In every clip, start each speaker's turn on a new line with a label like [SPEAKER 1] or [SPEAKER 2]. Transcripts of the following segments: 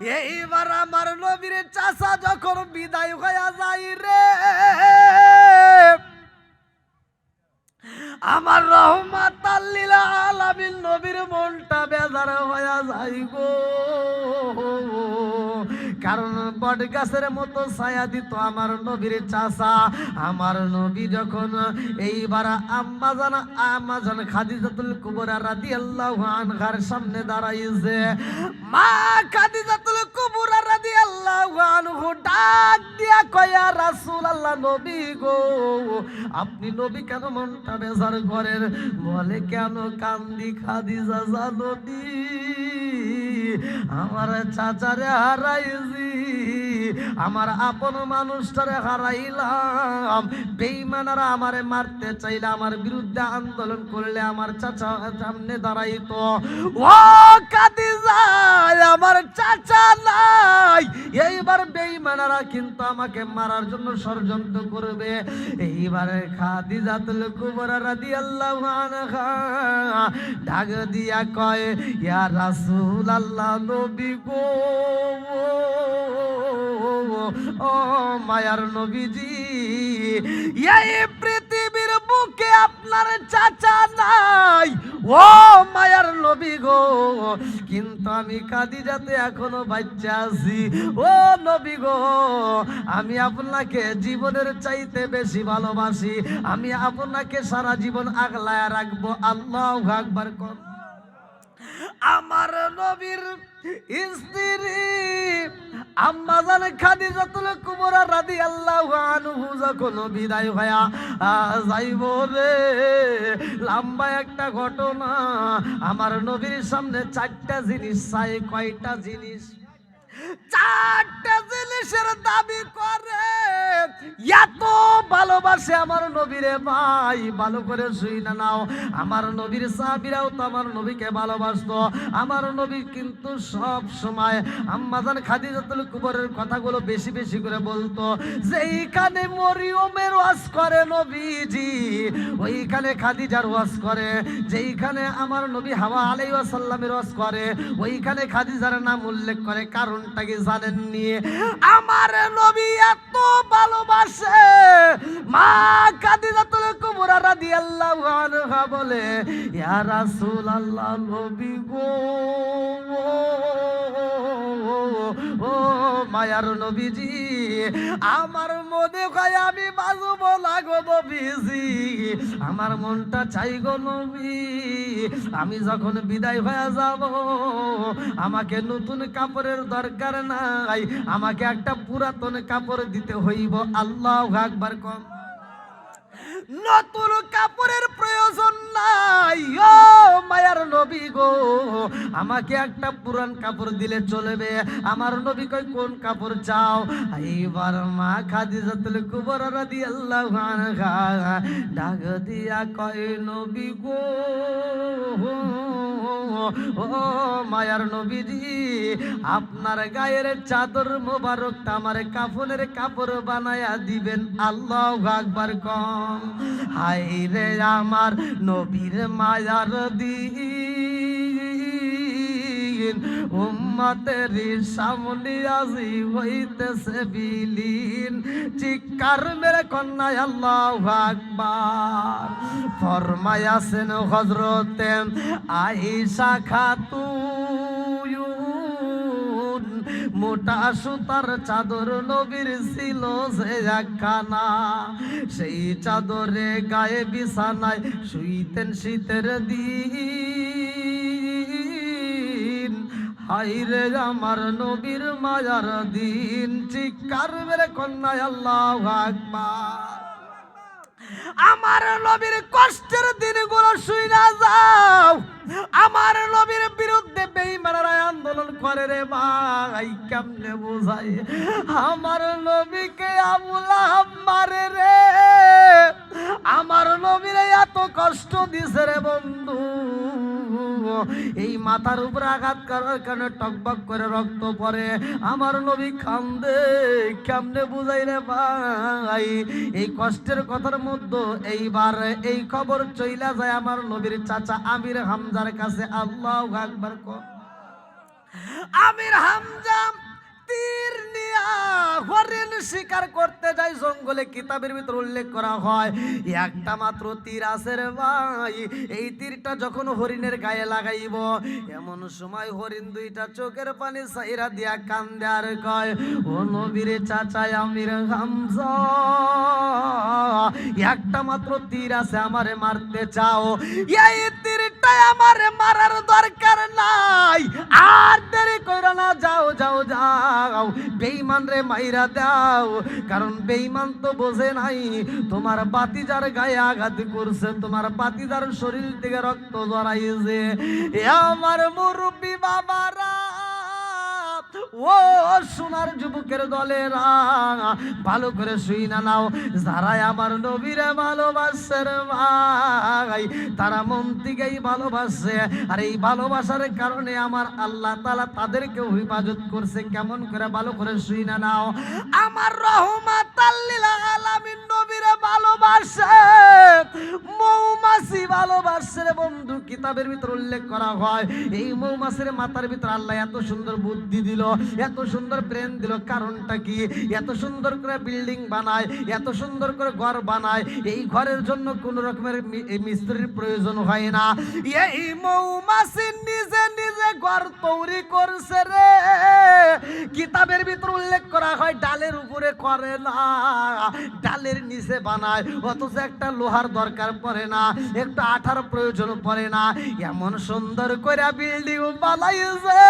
[SPEAKER 1] এইবার আমার নবীর চাষা যখন বিদায় হয়ে যাই রে, আমার রহমাত আলামিন নবীর মনটা বেজার হয়ে যাই গো। কারণ বট গাছের মতো ছায়া দিত আমার নবীর চাষা আমার নবী যখন এইবার আম্মাজান আম্মাজান খাদিজাতুল কুবরা রাদিয়াল্লাহু আনহার সামনে দাঁড়াইছে, মা রাদিয়াল্লাহু আনহু ডাক দিয়া কয়া রাসুল আল্লাহ নবী গো, আপনি নবী কেন মনটা বেজার করেন? বলে কেন কান্দি খাদিজা জানবি আমার চাচারে হারাইছি। আমার আপন মানুষটারে হারাইলাম। বেইমানারা আমারে মারতে চাইলে আমার বিরুদ্ধে আন্দোলন করলে আমার চাচা সামনে দাঁড়াইতো। ও কাদিজা, আমার চাচা নাই। এইবার বেইমানারা কিন্তু আমাকে মারার জন্য ষড়যন্ত্র করবে। এইবারে খাদি খাদিজাতুল কুবরা রাদিয়াল্লাহু আনহা ডাক দিয়া কয়, ইয়া রাসূলুল্লাহ নবী গো। ও মায়ার নবীজি, এই পৃথিবীর বুকে আপনার চাচা নাই। ও মায়ার নবী গো, কিন্তু আমি কাঁদি যাতে এখনও বাচ্চা আছি। ও নবী গো, আমি আপনাকে জীবনের চাইতে বেশি ভালোবাসি। আমি আপনাকে সারা জীবন আগলায় রাখব। আল্লাহ আকবার, কর। আমার নবীর স্ত্রী আম্মাজান খাদিজাতুল কুবরা রাদিয়াল্লাহু আনহু যখন বিদায় হয়া যাইব রে। লম্বা একটা ঘটনা। আমার নবীর সামনে চারটা জিনিস চাই, কয়টা জিনিস? চারটা জিনিসের দাবি করে। এত ভালোবাসে আমার ভাই, ভালো করে শুই না নাও। আমার নবীর সাহাবিরাও তো আমার নবীকে আমার নবী কিন্তু সব সময় আম্মাজান খাদিজাতুল কুবরের কথাগুলো বেশি বেশি করে বলতো। যেইখানে মরিয়মের ওয়াজ করে নবীজি, ওইখানে খাদিজার ওয়াজ করে। যেইখানে আমার নবী হাওয়া আলাই ওয়াসাল্লামের ওয়াজ করে, ওইখানে খাদিজার নাম উল্লেখ করে। কারণটা কি জানেননি আমার নবী এত ভালোবাসে। মা খাদিজাতুল কুবরা রাদিয়াল্লাহু আনহা বলে, ইয়া রাসূলুল্লাহ নবী গো, ও মায়ার নবীজি, আমার মনে হয় আমি বাজব লাগো নবীজি। আমার মনটা চাই গো নবী, আমি যখন বিদায় হয়ে যাব, আমাকে নতুন কাপড়ের দরকার নাই। আমাকে একটা পুরাতন কাপড় দিতে হইব। আল্লাহ একবার কম। নতুন কাপড়ের প্রয়োজন নাই। ও মায়ার নবী গো, আমাকে একটা পুরান কাপড় দিলে চলবে। আমার নবী কই কোন কাপড় চাও? এইবার মা খাদিজাতুল কুবরা রাদিয়াল্লাহু আনহা ডাক দিয়া কয়, নবী গো, ও মায়ার নবীজি, আপনার গায়ের চাদর মোবারকটা আমার কাফনের কাপড় বানায়া দিবেন। আল্লাহ আকবার কম। হাই রে আমার নবীর মায়ার দিন। উম্মতের সামনে আজি হইতেছে বিলীন। চিৎকার মেরে কন্যায় আল্লাহ আকবার। ফরমায়াছেন হজরতে আইসা খাতুন। মোটা সুতার চাদর নবীর ছিল সে একখানা। সেই চাদরে গায়ে বিছানায় শুইতেন শীতের দিন। হাইরে আমার নবীর মায়ার দিন চিকার মেরে কন্যায় আল্লাহ আকবার। আমার নবীর কষ্টের দিনগুলো শুই না যাও। আমার নবীর বিরুদ্ধে বেঈমানরা আন্দোলন করে রে ভাই, কেমনে বোঝাই? আমার নবীকে আমুলা মারে রে। আমার নবীর এত কষ্ট দিছে রে এই মাথার উপরে আঘাত করার কারণে টকবক করে রক্ত পড়ে। আমার নবী কান্দে, কেমনে বুঝাই রে ভাই? এই কষ্টের কথার মধ্যে এইবার এই খবর চইলা যায় আমার নবীর চাচা আমির হামজার কাছে। আল্লাহ আকবার কর আমির হামজাম তীর হরিণ শিকার করতে যায় জঙ্গলে কিতাবের ভিতর উল্লেখ করা হয়, একটা মাত্র তীর আছে রে ভাই, এই তীরটা যখন হরিণের গায়ে লাগাইব, এমন সময় হরিণ দুইটা চোখের পানি সাইরা দিয়া কান্দে কয়, ও নবীরে চাচাই আমির একটা মাত্র তীর আছে আমারে মারতে চাও। এই তীরটাই আমার মারার দরকার নাই। আর দেরি না, যাও যাও যাও। বেইমান রে মাইরা দাও। কারণ বেইমান তো বোঝে নাই, তোমার বাতিজার গায়ে আঘাত করছে, তোমার বাতিজার শরীর থেকে রক্ত জড়াইছে। এ আমার মুরব্বী বাবারা! ও সোনার যুবকের দলেরা ভালো করে শুই না নাও। যারা আমার নবীরে ভালোবাসে রে ভাই, তারা মন থেকেই ভালোবাসে। আর এই ভালোবাসার কারণে আমার আল্লাহ তালা তাদেরকে হেফাজত করছে। কেমন করে ভালো করে শুই না নাও। আমার রহমাত আলামিন নবীরে ভালোবাসে। রে বন্ধু কিতাবের ভিতর উল্লেখ করা হয়, এই মৌমাছির মাথার ভিতর আল্লাহ এত সুন্দর বুদ্ধি দিল, এত সুন্দর ব্রেন দিল। কারণটা কি? এত সুন্দর করে বিল্ডিং বানায়, এত সুন্দর করে ঘর বানায়, এই ঘরের জন্য কোন রকমের মিস্ত্রির প্রয়োজন হয় না। এই মৌমাছি নিজে নিজে ঘর তৈরি করছে রে, কিতাবের ভিতর উল্লেখ করা হয়, ডালের উপরে করে না, ডালের নিচে বানায়, অথচ একটা লোহার দরকার পড়ে না, একটা আঠার প্রয়োজন পড়ে না, এমন সুন্দর করে বিল্ডিং বানাইছে,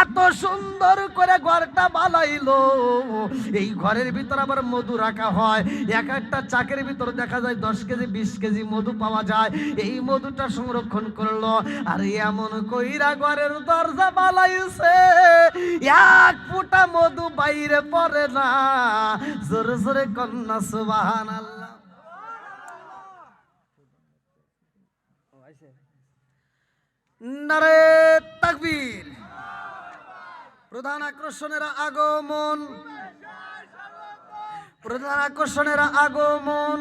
[SPEAKER 1] এত সুন্দর করে ঘরটা বানাইলো। এই ঘরের ভিতর আবার মধু রাখা হয়, এক একটা চাকের ভিতর দেখা যায় দশ কেজি, বিশ কেজি মধু পাওয়া যায়, এই মধুটা সংরক্ষণ করল, আর এমন কইরা ঘরের দরজা বানাইছে এক ফুটা মধু বাইরে পড়ে না। জোরে জোরে কন্যা সুবাহান নারে তাকবীর। প্রধান আকর্ষণের আগমন। প্রধান আকর্ষণের আগমন।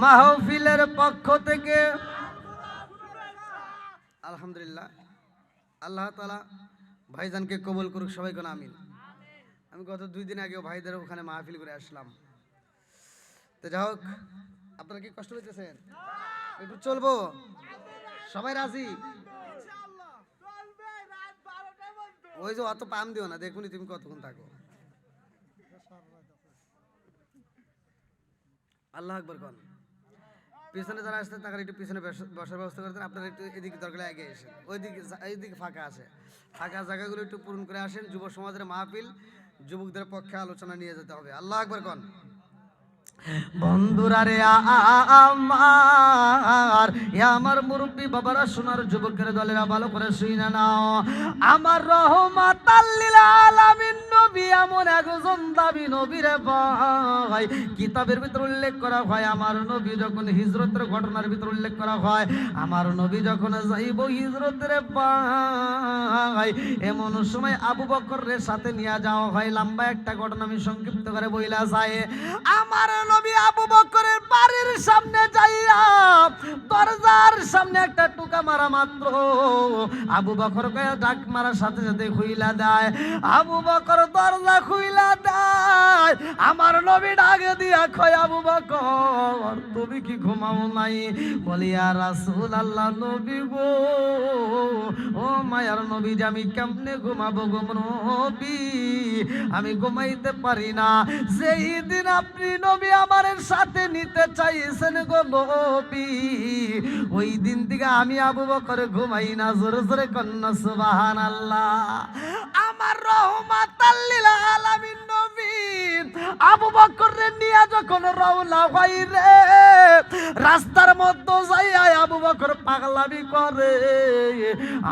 [SPEAKER 1] মাহফিলের পক্ষ থেকে আলহামদুলিল্লাহ। আল্লাহ তালা ভাইজানকে কবল করুক সবাই কোন আমিন। আমি গত দুই দিন আগেও ভাইদের ওখানে মাহফিল করে আসলাম। তো যাই হোক, আপনারা কি কষ্ট পেতেছেন? একটু চলবো? সবাই রাজি? ওই যে অত পাম দিও না, দেখুনি তুমি কতক্ষণ থাকো। আল্লাহ আকবর কন। পিছনে যারা আসতেন তারা একটু পিছনে বসার ব্যবস্থা করতেন আপনারা একটু এদিকে দরকার আগে এসেন। ওইদিকে এইদিকে ফাঁকা আছে। ফাঁকা জায়গাগুলো একটু পূরণ করে আসেন। যুব সমাজের মাহফিল, যুবকদের পক্ষে আলোচনা নিয়ে যেতে হবে। আল্লাহ আকবর কন। বন্ধুরা রে আমার। আমার মুরব্বী বাবারা, সোনার যুবকের, দলেরা, ভালো করে শুই না আমার রহমাত আলামিন। নবী এমন একজন দাবি ভাই। কিতাবের উল্লেখ করা হয়, আমার নবী যখন হিজরতের ঘটনার উল্লেখ করা হয়, আমার নবী যখন যাইব হিজরতের ভাই এমন সময় আবু বকরের সাথে নিয়ে যাওয়া হয়। লম্বা একটা ঘটনা আমি সংক্ষিপ্ত করে বইলা যায়। আমার নবী আবু বকরের বাড়ির সামনে যাইয়া দরজার সামনে একটা টুকা মারা মাত্র। আবু বকর ডাক মারার সাথে সাথে খুইলা দেয় আবু বকর দরজা খুইলা দেয়। আমার নবী ডাক দিয়া কয়, আবু বকর, তুমি কি ঘুমাও নাই? বলিয়া রাসূল আল্লাহ নবী গো। ও মায়ার নবী যে আমি কেমনে ঘুমাবো গো নবী? আমি ঘুমাইতে পারি না। যেই দিন আপনি নবী আমার সাথে নিতে চাইছেন গো নবী, ওই দিন থেকে আমি আবু বকর ঘুমাই না। জোরে জোরে কন্যা সুবাহান আল্লাহ আমার রহমাত আল্লিল আলামিন আবু বকর রে নিয়ে যখন রওনা হয় রাস্তার মধ্যে যাইয়া আবু বকর পাগলামি করে।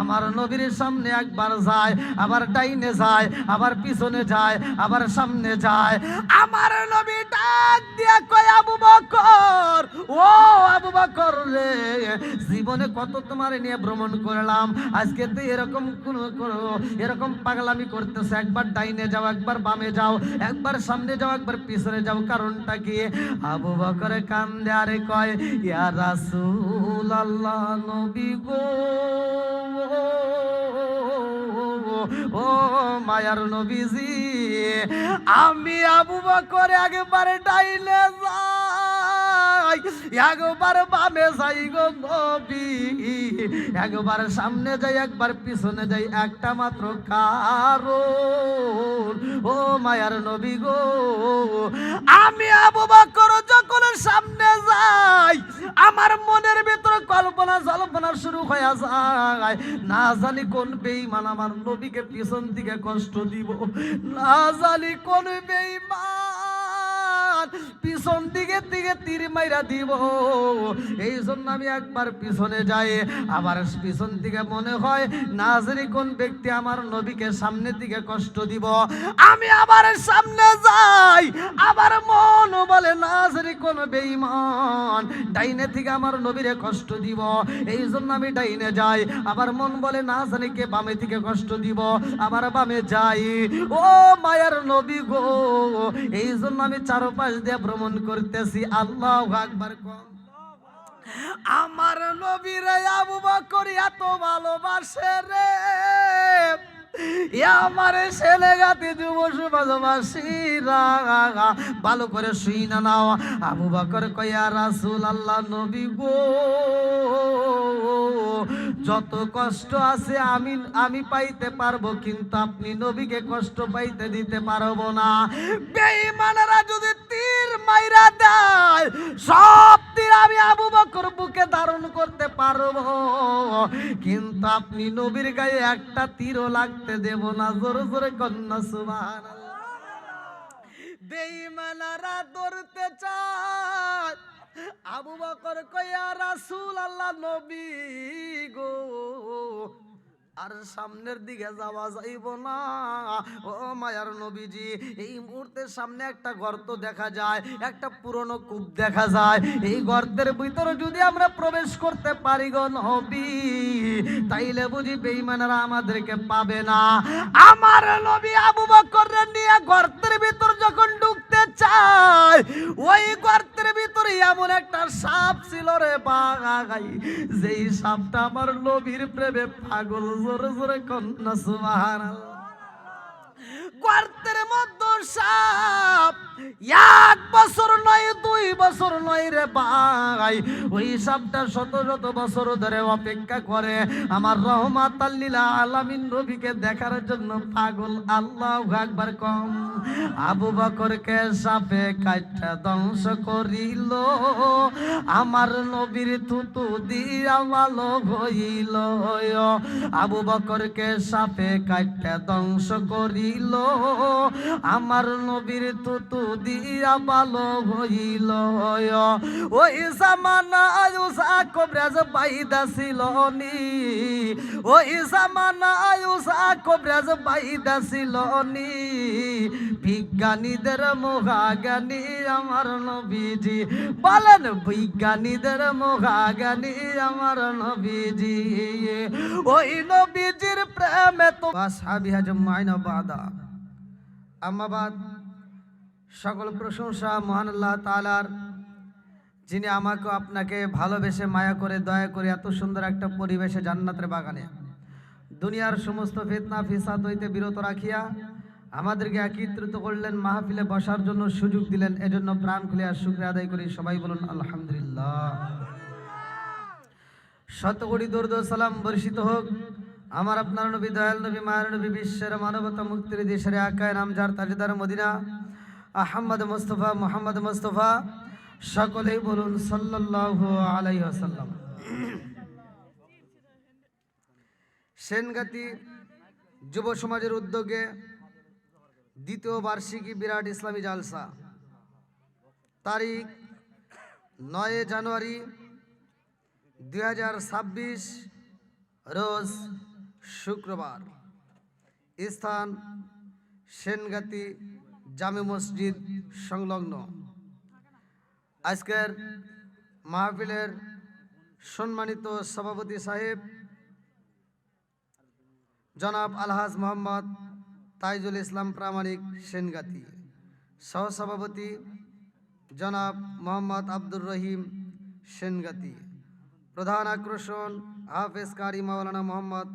[SPEAKER 1] আমার নবীর সামনে একবার যায়, আবার ডাইনে যায়, আবার পিছনে যায়, আবার সামনে যায়। আমার নবী ডাক দিয়া কয়, আবু বকর, ও আবু বকর রে, জীবনে কত তোমার নিয়ে ভ্রমণ করলাম। আজকে তো এরকম কোন এরকম পাগলামি করতেছে। একবার ডাইনে যাও, একবার বামে যাও, একবার সামনে যাও, একবার পিছনে যাও, কারণটা কি? আবু বকরে কান্দে, আরে কয়, ইয়া রাসূল আল্লাহ নবী গো, ও মায়ার নবীজি, আমি আবু বকর একবার ডাইলে যাই। একবার বামে যাই গো নবী। একবার সামনে যাই, একবার পিছনে যাই, একটা মাত্র কারণ। ও মায়ার নবী গো, আমি আবু বকর যখন সামনে যাই, আমার মনের ভিতরে কল্পনা জল্পনা শুরু হয়ে যায়। না জানি কোন বেঈমান আমার নবীকে পিছন দিকে কষ্ট দিব, না জানি কোন বেঈমান পিছন দিকে দিকে তীর মাইরা দিব। এই জন্য আমি একবার পিছনে যাই, আবার পিছন দিকে মনে হয় না জানি কোন ব্যক্তি আমার নবীকে সামনের দিকে কষ্ট দিব। আমি আবার সামনে যাই, আবার মন বলে না জানি কোন বেঈমান, ডাইনে থেকে আমার নবীরে কষ্ট দিব। এই জন্য আমি ডাইনে যাই, আবার মন বলে না জানি কে বামে থেকে কষ্ট দিব, আবার বামে যাই। ও মায়ার নবী গো, এই জন্য আমি চারপাশ দিয়ে ভ্রমণ করতেছি, আল্লাহ আকবার আমার নবীরে আবু বকর এত ভালোবাসে রে। আমার ছেলে গাতে যুব ভালোবাসিরা ভালো করে শুই না নাও। আবু বকর কয়া রাসুল আল্লাহ নবী গো, যত কষ্ট আছে আমি আমি পাইতে পারব, কিন্তু আপনি নবীকে কষ্ট পাইতে দিতে পারব না। বেঈমানেরা যদি মাইরা দেয়। সব তীর আমি আবু বকর বুকে ধারণ করতে পারব। কিন্তু আপনি নবীর গায়ে একটা তীরও লাগতে দেব না। জোরে জোরে কন্যা সুবহান বেঈমানারা ধরতে চায়। আবু বকর কয়া রাসূল আল্লাহ নবী গো। আর সামনের দিকে যাওয়া যাইব না। ও মায়ার নবীজি, এই মুহূর্তে সামনে একটা গর্ত দেখা যায়, একটা পুরনো কূপ দেখা যায়। এই গর্তের ভিতরে যদি আমরা প্রবেশ করতে পারি গো নবী, তাইলে বুঝি বেঈমানেরা আমাদেরকে পাবে না। আমার নবী আবু বকর নিয়ে গর্তের ভিতর যখন চায় ওই গর্তের ভিতরে এমন একটা সাপ ছিল রে বাগাই যেই সাপটা আমার নবীর প্রেমে পাগল, জোরে জোরে কন্যা সুবহান গর্তের মধ্যে সাপ এক বছর নয়, দুই বছর নয় রে ভাই। ওই সাপটা শত শত বছর ধরে অপেক্ষা করে আমার রহমাত আল্লিলা আলামিন নবীকে দেখার জন্য পাগল। আল্লাহ একবার কম। আবু বকরকে সাপে কাটা ধ্বংস করিল। আমার নবীর তুতু দিয়া ভালো হইল। আবু বকরকে সাপে কাটা ধ্বংস করিল। আমার নবীর তুতু দিয়া ভালো হইল ওই জামানা আয়ুষা কবরাজ বাইদা ওই জামানা আয়ুষা কবরাজ বাইদা ছিল নি। বিজ্ঞানীদের মহাজ্ঞানী আমার নবীজি। বলেন, বিজ্ঞানীদের মহাজ্ঞানী আমার নবীজি। ওই নবীজির প্রেমে তো আসহাবি হাজম মাইনা বাদা আম্মাবাদ, সকল প্রশংসা মহান আল্লাহ তালার যিনি আমাকে আপনাকে ভালোবেসে মায়া করে, দয়া করে এত সুন্দর একটা পরিবেশে জান্নাতের বাগানে, দুনিয়ার সমস্ত ফিতনা, ফিসাদ হইতে বিরত রাখিয়া আমাদেরকে একত্রিত করলেন, মাহফিলে বসার জন্য সুযোগ দিলেন, এজন্য প্রাণ খুলে আর আদায় করি। সবাই বলুন, আলহামদুলিল্লাহ। শতকোটি দর্দ সালাম বর্ষিত হোক। আমার আপনার নবী, দয়াল নবী, মায়ের নবী, বিশ্বের মানবতা মুক্তির দেশের আকায় নাম যার তাজদার Medina. Ahmad Mustafa, Muhammad Mustafa, সকলেই বলুন সাল্লাল্লাহু আলাইহি আসাল্লাম সেনগাতি যুব সমাজের উদ্যোগে দ্বিতীয় বার্ষিকী বিরাট ইসলামী জালসা। তারিখ নয় জানুয়ারি দুই হাজার ছাব্বিশ, রোজ শুক্রবার। স্থান সেনগাতি জামে মসজিদ সংলগ্ন। আজকের মাহফিলের সম্মানিত সভাপতি সাহেব জনাব আলহাজ মোহাম্মদ তাইজুল ইসলাম প্রামাণিক সেনগাতি, সহসভাপতি জনাব মোহাম্মদ আব্দুর রহিম সেনগাতি, প্রধান আকর্ষণ হাফেজ কারি মাওলানা মোহাম্মদ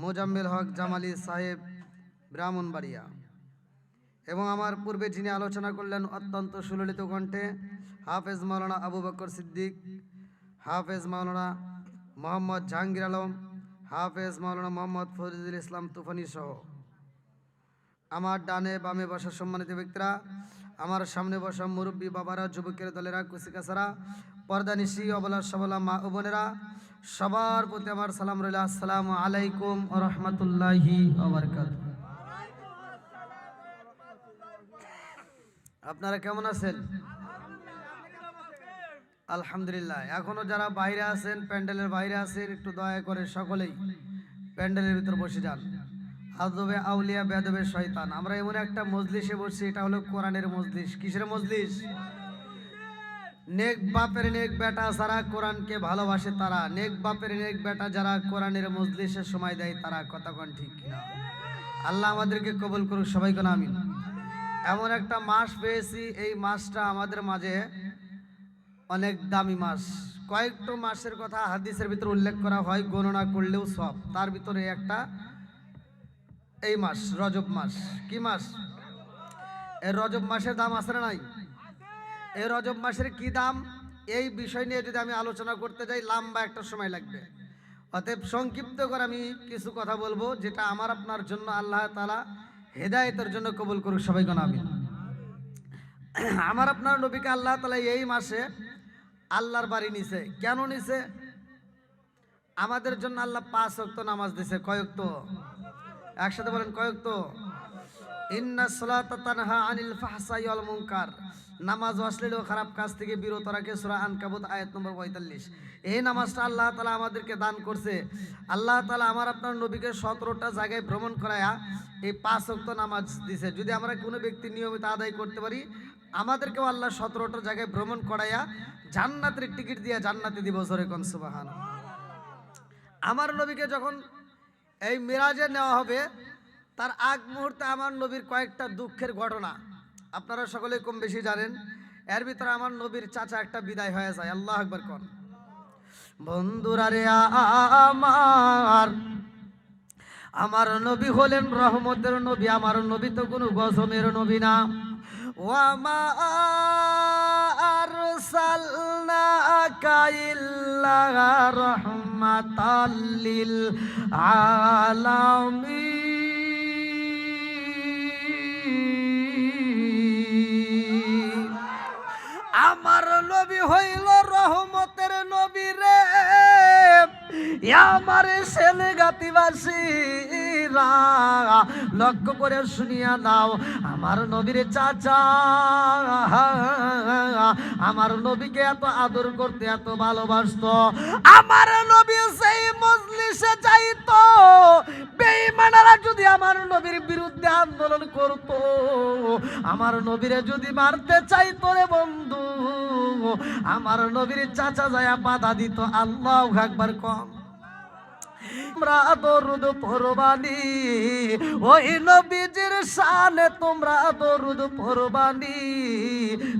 [SPEAKER 1] মোজাম্মেল হক জামালি সাহেব, ব্রাহ্মণবাড়িয়া। এবং আমার পূর্বে যিনি আলোচনা করলেন অত্যন্ত সুললিত কণ্ঠে, হাফেজ মাওলানা আবু বকর সিদ্দিক, হাফেজ মাওলানা মোহাম্মদ জাহাঙ্গীর আলম, হাফেজ মাওলানা মোহাম্মদ ফরিদুল ইসলাম তুফানি সহ। আমার ডানে বামে বসা সম্মানিত ব্যক্তিরা, আমার সামনে বসা মুরব্বী বাবারা, যুবকের দলেরা কুসিকাসারা পর্দা নিশি অবলা সবলা মা ও বোনেরা সবার প্রতি আমার সালাম রইল। আসসালামু আলাইকুম রহমতুল্লাহি আপনারা কেমন আছেন? আলহামদুলিল্লাহ। এখনও যারা বাইরে আছেন, প্যান্ডেলের বাইরে আছেন, একটু দয়া করে সকলেই প্যান্ডেলের ভিতর বসে যান। আদবে আউলিয়া বেদবে শয়তান। আমরা এমন একটা মজলিসে বসছি, এটা হলো কোরআনের মজলিস। কিসের মজলিস? নেক বাপের নেক বেটা যারা কোরআনকে ভালোবাসে তারা, নেক বাপের নেক বেটা যারা কোরআনের মজলিসে সময় দেয় তারা কতক্ষণ ঠিক কিনা? আল্লাহ আমাদেরকে কবুল করুক সবাইকে আমিন? এমন একটা মাস পেয়েছি, এই মাসটা আমাদের মাঝে অনেক দামি মাস। কয়েকটা মাসের কথা হাদিসের ভিতরে উল্লেখ করা হয়, গণনা করলেও সব। তার ভিতরে একটা এই মাস, রজব মাস। কি মাস? এই রজব মাসের দাম আছে না নাই? এই রজব মাসের কি দাম? এই বিষয় নিয়ে যদি আমি আলোচনা করতে যাই, লম্বা একটা সময় লাগবে। অতএব সংক্ষিপ্ত করে আমি কিছু কথা বলব, যেটা আমার, আপনার জন্য আল্লাহ তালা হেদায়েতের জন্য কবুল করুক সবাই আমি আমার, আপনার নবীকে আল্লাহ তালা এই মাসে আল্লাহর বাড়ি নিছে। কেন নিছে? আমাদের জন্য আল্লাহ পাঁচ অক্ত নামাজ দিছে। কয়েক তো একসাথে বলেন কয়েক নামাজ অশ্লীল ও খারাপ কাজ থেকে বিরত রাখে সূরা আনকাবুত আয়াত নম্বর 45 এই নামাজটা আল্লাহ তাআলা আমাদেরকে দান করছে। আল্লাহ তাআলা আমার আপনার নবীকে 17টা জায়গায় ভ্রমণ করায়া এই পাঁচ ওয়াক্ত নামাজ দিছে। যদি আমরা কোনো ব্যক্তি নিয়মিত আদায় করতে পারি, আমাদেরকেও আল্লাহ 17টা জায়গায় ভ্রমণ করায়া জান্নাতের টিকিট দিয়ে জান্নাতে দিব জোরে কোন সুবহান আমার নবীকে যখন এই মিরাজে নেওয়া হবে তার আগ মুহূর্তে আমার নবীর কয়েকটা দুঃখের ঘটনা। আপনারা সকলেই কম বেশি জানেন। এর ভিতরে আমার নবীর চাচা একটা বিদায় হয়ে যায়। আল্লাহ একবার কন। বন্ধুরা রে আমার আমার নবী হলেন রহমতের নবী। আমার নবী তো কোনো গজমের নবী না। ও আমার সালনাকা ইল্লা রহমাতাল লিল আলামিন। হইল রহমতের নবী রে। আমার ছেলে গাতিবাসীরা লক্ষ্য করে শুনিয়া নাও, আমার নবীর চাচা। আমার নবীকে এত আদর করতে, এত ভালোবাসতো। আমার নবী সেই মজলিসে যাইতো। বেইমানারা যদি আমার নবীর বিরুদ্ধে আন্দোলন করত, আমার নবীরে যদি মারতে চাইতো রে বন্ধু। আমার নবীর চাচা যায় বাধা দিত, আল্লাহ একবার কম। তোমরা দরুদ পরবানি ওই নবীজির শানে তোমরা দরুদ পরবানি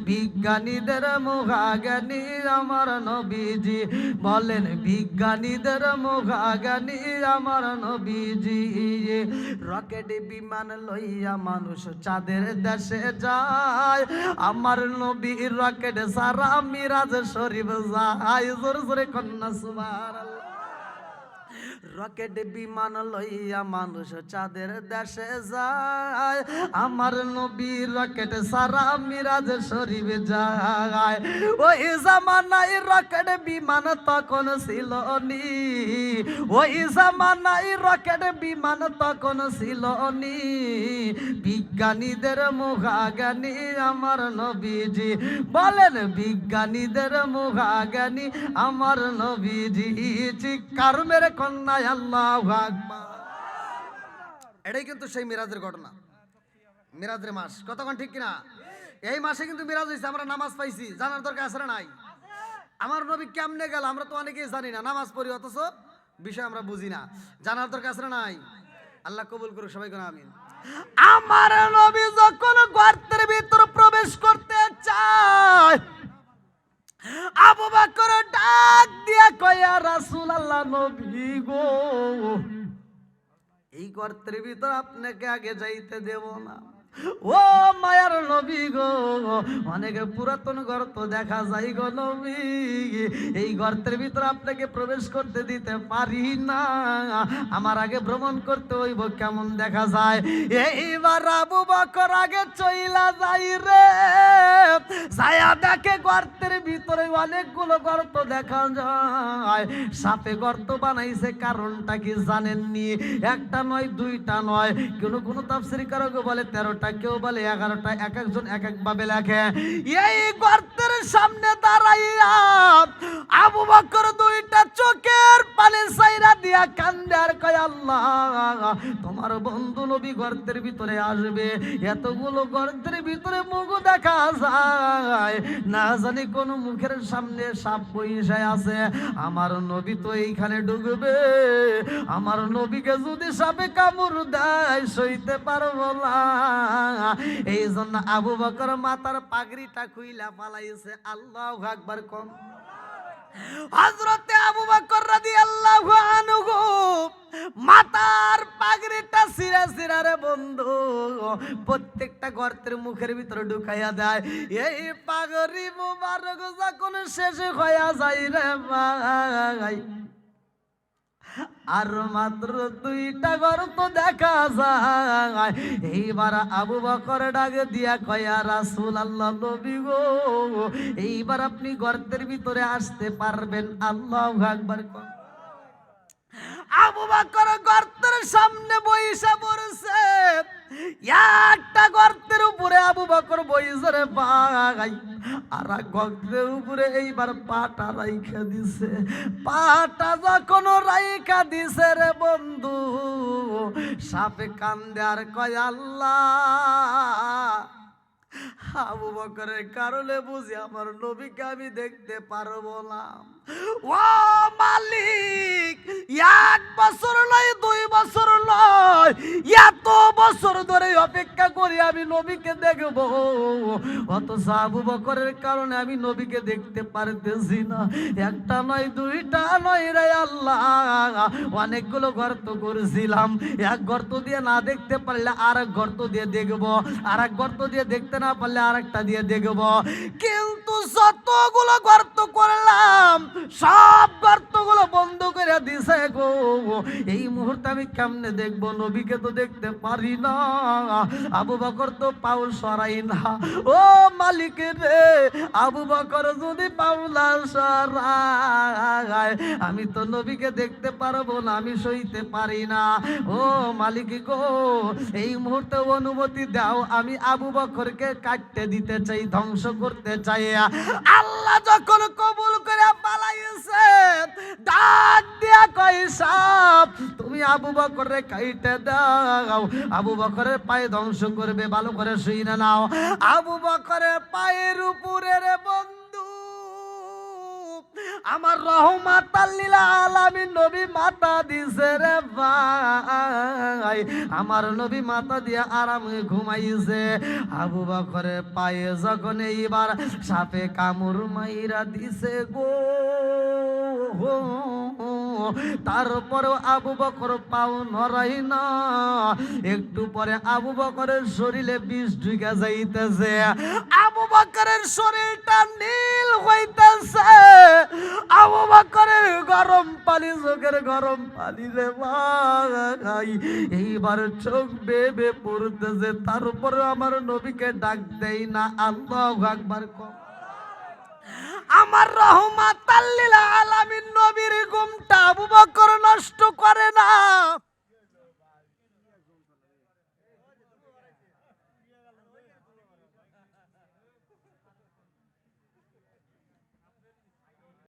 [SPEAKER 1] বিজ্ঞানীদের মুখাজ্ঞানী আমার নবীজি বলেন, বিজ্ঞানীদের মুখাজ্ঞানী আমার নবীজি। রকেট বিমান লইয়া মানুষ চাঁদের দেশে যায়, আমার নবী রকেট সারা মিরাজ শরীফ যায়। জোরে জোরে কন্যা সুবার রকেট বিমান লইয়া মানুষ চাঁদের দেশে যায়। আমার নবী রকেট সারা মিরাজ শরীফ যায়। ওই জামানায় রকেট বিমান তখন ছিল নি। ওই জামানায় রকেট বিমান তখন ছিল নি। বিজ্ঞানীদের মুখাজ্ঞানী আমার নবীজি। বলেন বিজ্ঞানীদের মুখাজ্ঞানী আমার নবীজি। চিৎকার মেরে কন্যায় এটাই কিন্তু সেই মিরাজের ঘটনা। মিরাজের মাস। কতক্ষণ ঠিক কিনা? এই মাসে কিন্তু মিরাজ হয়েছে আমরা নামাজ পাইছি। জানার দরকার না নাই? আমার নবী কেমনে গেল? আমরা তো অনেকেই জানি না। নামাজ পড়ি অথচ বিষয় আমরা বুঝি না। জানার দরকার না নাই? আল্লাহ কবুল করুক, সবাই কোনো আমিন। আমার নবী যখন গর্তের ভিতর প্রবেশ করতে গর্তের ভিতর আপনাকে আগে যাইতে দেব না। ও মায়ার নবী গো, অনেক পুরাতন গর্ত দেখা যায় গো নবী। এই গর্তের ভিতর আপনাকে প্রবেশ করতে দিতে পারি না। আমার আগে ভ্রমণ করতে হইব, কেমন দেখা যায়? এইবার আবু বকর আগে চইলা যাই রে। ছায়া দেখে গর্তের ভিতরে অনেকগুলো গর্ত দেখা যায়। সাপে গর্ত বানাইছে, কারণটা কি জানেননি? একটা নয়, দুইটা নয়। কোনো কোনো তাফসির কারক বলে তেরোটা কেউ বলে এগারোটা এক একজন এক এক ভাবে লেখে এই গর্তের সামনে দাঁড়াইয়া আবু বকর দুইটা চোখের পানি সাইরা দিয়া কান্দে আর কয়, আল্লাহ, তোমার বন্ধু নবী গর্তের ভিতরে আসবে। এতগুলো গর্তের ভিতরে মুখ দেখা যায়। না জানি কোন মুখের সামনে সাপ বইসে আছে। আমার নবী তো এইখানে ডুববে। আমার নবীকে যদি সাপে কামড় দেয়, সইতে পারব না। এই জন্য আবু বকর মাতার পাগড়িটা খুইলা পালাইছে আল্লাহ আকবার কম। হজরতে আবু বকর মাতার পাগড়িটা সিরা বন্ধু, প্রত্যেকটা গর্তের মুখের ভিতরে ঢুকাইয়া দেয়। এই পাগড়ি মুবারক যখন শেষ হইয়া যায় রে ভাই। আর মাত্র দুইটা ঘর তো দেখা যায়। এইবার আবু বকর ডাক দিয়া কয়া রাসুল আল্লাহ নবী গো, এইবার আপনি গর্তের ভিতরে আসতে পারবেন। আল্লাহ একবার আবু বকর গর্তের সামনে বইসা পড়ছে। একটা গর্তের উপরে আবু বকর বইছে রে ভাই আর গর্তের উপরে এইবার পাটা রাইখা দিছে। পাটা যখন রাইখা দিছে রে বন্ধু, সাপে কান্দে আর কয় আল্লাহ। আবু বকরের কারণে বুঝি আমার নবীকে আমি দেখতে পারব না। ও মালিক, এক বছর নয়, দুই বছর নয়, এত বছর ধরে অপেক্ষা করি আমি নবীকে দেখব। অথচ আবু বকরের কারণে আমি নবীকে দেখতে পারতেছি না। একটা নয়, দুইটা নয় রে আল্লাহ। অনেকগুলো গর্ত করেছিলাম। এক গর্ত দিয়ে না দেখতে পারলে আর এক গর্ত দিয়ে দেখব। আর এক গর্ত দিয়ে দেখতে না পারলে আরেকটা দিয়ে দেখব। কিন্তু যতগুলো গর্ত করলাম, সব গর্তগুলো বন্ধ করে দিছে গো। এই মুহূর্তে আমি কেমনে দেখব? নবীকে তো দেখতে পারি না। আবু বকর তো পাও সরাই না। ও মালিক রে, আবু বকর যদি পাওলা সরাই আমি তো নবীকে দেখতে পারব না, আমি সইতে পারি না। ও মালিক গো, এই মুহূর্তে অনুমতি দাও, আমি আবু বকরকে কাটতে দিতে চাই, ধ্বংস করতে চাই। আল্লাহ যখন কবুল করে পালাইছে, ডাক দিয়া কই সাপ, তুমি আবু বকরে কাইটে দাও। আবু বকরের পায়ে ধ্বংস করবে, ভালো করে শুই না নাও। আবু বকরের পায়ের উপরে রে বন্ধু আমার রহমাত আলামিন নবী মাতা দিছে রে ভাই। আমার নবী মাতা দিয়ে আরামে ঘুমাইছে। আবু বকরের পায়ে যখন এইবার সাপে কামড় মাইরা দিছে গো। তারপরেও আবু বকর পাও নরাই না। একটু পরে আবু বকরের শরীরে বিষ ঢুকে যাইতেছে। আবু বকরের শরীরটা নীল হইতেছে। আবু বকরের গরম পানি, চোখের গরম পানি রে ভাই। এইবার চোখ বেবে পড়তেছে তারপরে আমার নবীকে ডাক দেই না। আল্লাহ আকবার কম। আমার রহমাত আলামিন নবীর ঘুমটা আবু বকর নষ্ট করে না।